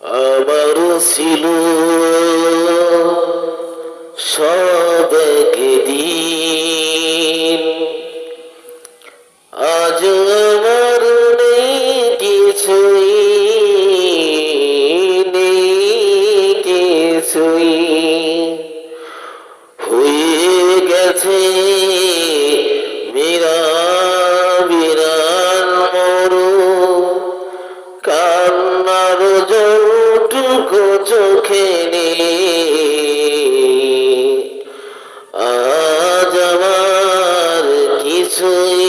আমারও ছিল সব দিন আজ আমার নেই কিছুই নেই কিছুই চোখে আজ আমার কিছুই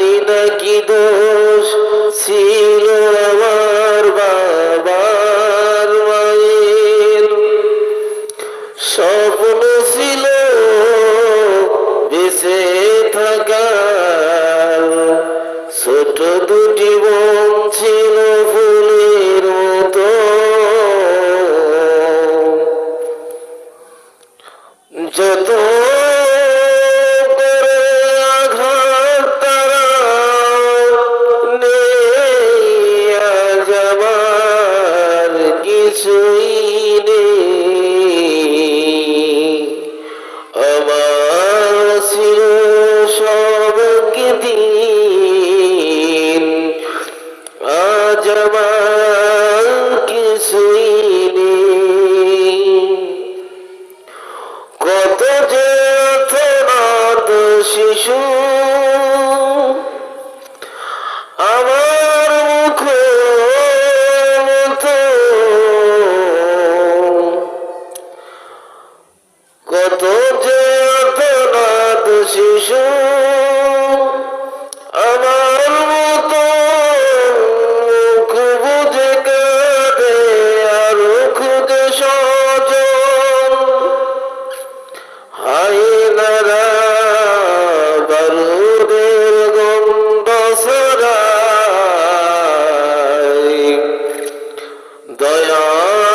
জানি না কি দোষ ছিল আমার বাবার মায়ের। স্বপ্ন ছিল বেঁচে থাকার। ছোট দুটি বোন ছিল ফুলের মতো। যত জামা الله